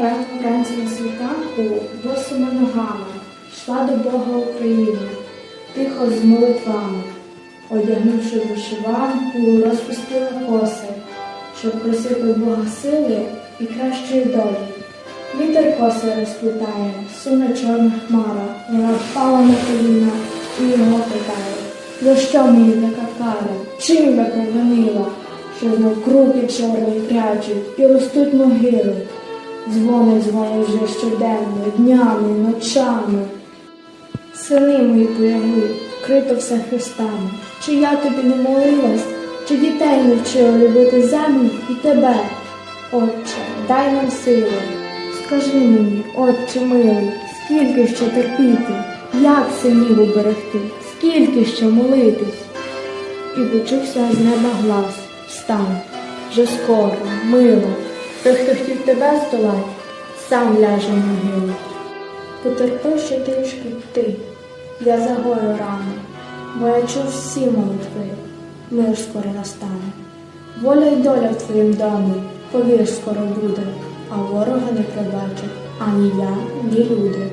Рано вранці на світанку босими ногами йшла до Бога України, тихо з молитвами, одягнувши вишиванку, розпустила коси, щоб просити Бога сили і кращої долі. Вітер коси розплітає, суне чорна хмара, вона впала на коліна і його питає. За що мені така кара? Чим я провинила? Що знов круки чорні крячуть і ростуть могили. Дзвони дзвонять вже щоденно, днями, ночами. Сини мої полягли, вкрито все хрестами. Чи я тобі не молилась, чи дітей не вчила любити землю і тебе? Отче, дай нам сили. Скажи мені, отче милий, скільки ще терпіти, як синів уберегти, скільки ще молитись? І почувся з неба глас. Встань, вже скоро, мило, той, хто хотів тебе здолати, сам ляже в могилу. Потерпи ще трішки ти, я загою рану, бо я чув всі молитви, мир скоро настане. Воля й доля в твоїм домі, повір, скоро буде, а ворога не пробачить ані я, ні люди.